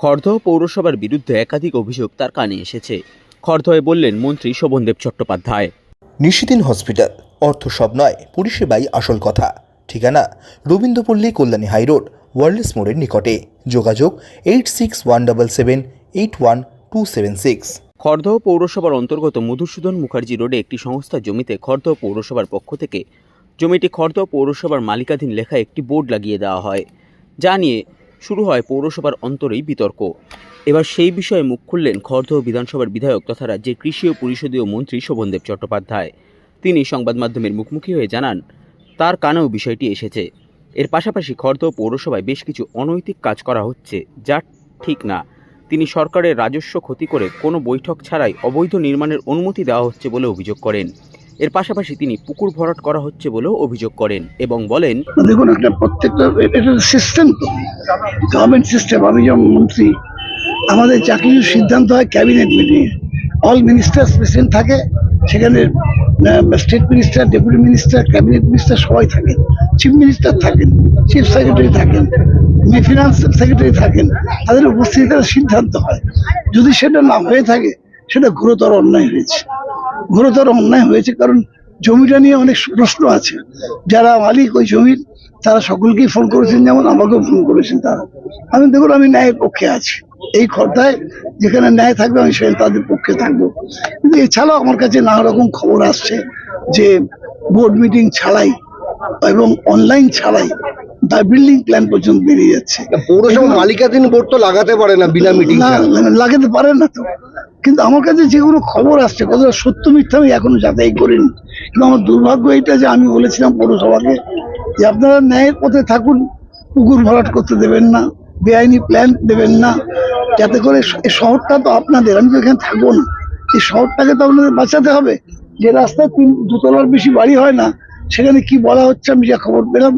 খড়দহ পৌরসভার বিরুদ্ধে একাধিক অভিযোগ তার কানে এসেছে। খড়দহে বললেন মন্ত্রী শোভনদেব চট্টোপাধ্যায়। নিশিদিন হসপিটাল অর্থ সব নয় পরিষেবাই আসল কথা। ঠিকানা রবীন্দ্রপল্লী কল্যাণী হাইরোড ওয়ার্ল্ডস মোড়ের নিকটে। যোগাযোগ eight six one double seven eight one two seven six. Khardah পৌরসভার অন্তর্গত মধুসূদন মুখার্জি রোডে একটি সংস্থার জমিতে খড়দহ পৌরসভার পক্ষ থেকে জমিটি খড়দহ পৌরসভার মালিকাধীন লেখা একটি বোর্ড লাগিয়ে দেওয়া হয়। যা নিয়ে শুরু হয় পৌরসভার অন্তরেই বিতর্ক। এবার সেই বিষয়ে মুখ খুললেন খড়দহ বিধানসভার বিধায়ক তথা রাজ্যের কৃষি ও পরিষদীয় মন্ত্রী শোভনদেব চট্টোপাধ্যায়। তিনি সংবাদ মাধ্যমের মুখোমুখি হয়ে জানান, তার কানেও বিষয়টি এসেছে। এর পাশাপাশি খড়দহ পৌরসভায় বেশ কিছু অনৈতিক কাজ করা হচ্ছে, যা ঠিক না। তিনি সরকারের রাজস্ব ক্ষতি করে কোনো বৈঠক ছাড়াই অবৈধ নির্মাণের অনুমতি দেওয়া হচ্ছে বলে অভিযোগ করেন। এর পাশাপাশি তিনি পুকুর ভরাট করা হচ্ছে বলেও অভিযোগ করেন এবং বলেন দেখুন, একটা প্রত্যেকটা সিস্টেম তো গভর্নমেন্ট সিস্টেম আমি যেমন মন্ত্রী, আমাদের কিছু সিদ্ধান্ত হয় cabinet meeting all ministers president থাকে, সেখানে state minister deputy minister cabinet minister সবাই থাকেন। চিফ মিনিস্টার থাকেন চিফ সেক্রেটারি থাকেন ফিনান্স সেক্রেটারি থাকেন, তাদের উপস্থিতিতে সিদ্ধান্ত হয়। যদি সেটা না হয়ে থাকে, সেটা গুরুতর অন্যায় হয়েছে। গুরুতর অন্যায় হয়েছে, কারণ জমিটা নিয়ে অনেক প্রশ্ন আছে। যারা মালিক ওই জমির, তারা সকলকেই ফোন করেছেন, যেমন আমাকেও ফোন করেছেন তারা। আমি দেখুন, আমি ন্যায়ের পক্ষে আছি। এই খর্দায় যেখানে ন্যায় থাকবে, আমি সেখানে তাদের পক্ষে থাকব। কিন্তু এছাড়াও আমার কাছে নানা রকম খবর আসছে যে বোর্ড মিটিং ছাড়াই এবং অনলাইন ছাড়াই তার বিল্ডিং প্ল্যান পর্যন্ত বেরিয়ে যাচ্ছে। পৌরসভা মালিকাধীন বোর্ড তো লাগাতে পারে না বিনা মিটিং না লাগাতে পারেন না তো। কিন্তু আমার কাছে যেগুলো খবর আসছে কতটা সত্য মিথ্যা আমি এখনও যাচাই করিনি। কিন্তু আমার দুর্ভাগ্য এটা যে আমি বলেছিলাম পৌরসভাকে যে আপনারা ন্যায়ের পথে থাকুন পুকুর ভরাট করতে দেবেন না বেআইনি প্ল্যান দেবেন না। যাতে করে এই শহরটা তো আপনাদের আমি তো এখানে থাকব না। এই শহরটাকে তো আপনাদের বাঁচাতে হবে। যে রাস্তায় তিন দুতলার বেশি বাড়ি হয় না সেখানে কি বলা হচ্ছে আমি যা খবর পেলাম।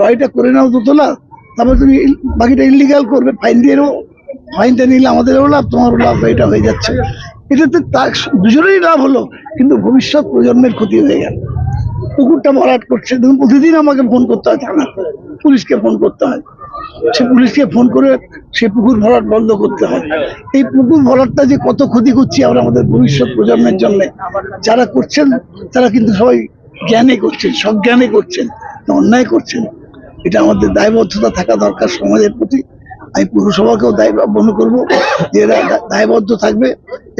বাড়িটা করে নাও দুতলা তারপর তুমি বাকিটা ইলিগাল করবে ফাইন দিয়ে ফাইনটা নিলে আমাদেরও লাভ, তোমারও লাভ এটা হয়ে যাচ্ছে। এটাতে তার দুজনেরই লাভ হলো, কিন্তু ভবিষ্যৎ প্রজন্মের ক্ষতি হয়ে গেল। পুকুরটা ভরাট করছে। দেখুন, প্রতিদিন আমাকে ফোন করতে হয় থানা পুলিশকে ফোন করতে হয়। সে পুলিশকে ফোন করে সে পুকুর ভরাট বন্ধ করতে হয়। এই পুকুর ভরাটটা যে কত ক্ষতি করছি আমরা আমাদের ভবিষ্যৎ প্রজন্মের জন্য। যারা করছেন, তারা কিন্তু সবাই জ্ঞানে করছেন, সজ্ঞানে করছেন, অন্যায় করছেন। এটা আমাদের দায়বদ্ধতা থাকা দরকার সমাজের প্রতি। আমি পুরসভাকেও দায় মনে করব যে এরা দায়বদ্ধ থাকবে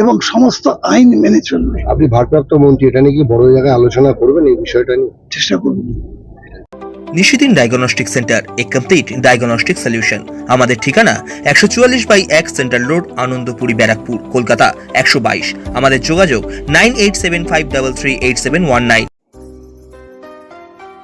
এবং সমস্ত আইন মেনে চলবে। আপনি ভারপ্রাপ্ত মন্ত্রী এটা নিয়ে কি বড় জায়গায় আলোচনা করবেন এই বিষয়টা নিয়ে? চেষ্টা করব। Nishidin diagnostic centre a complete diagnostic solution. আমাদের ঠিকানা একশো চুয়াল্লিশ বাই এক সেন্ট্রাল রোড আনন্দপুরি ব্যারাকপুর কলকাতা একশো বাইশ। আমাদের যোগাযোগ nine eight seven five double three eight seven one nine.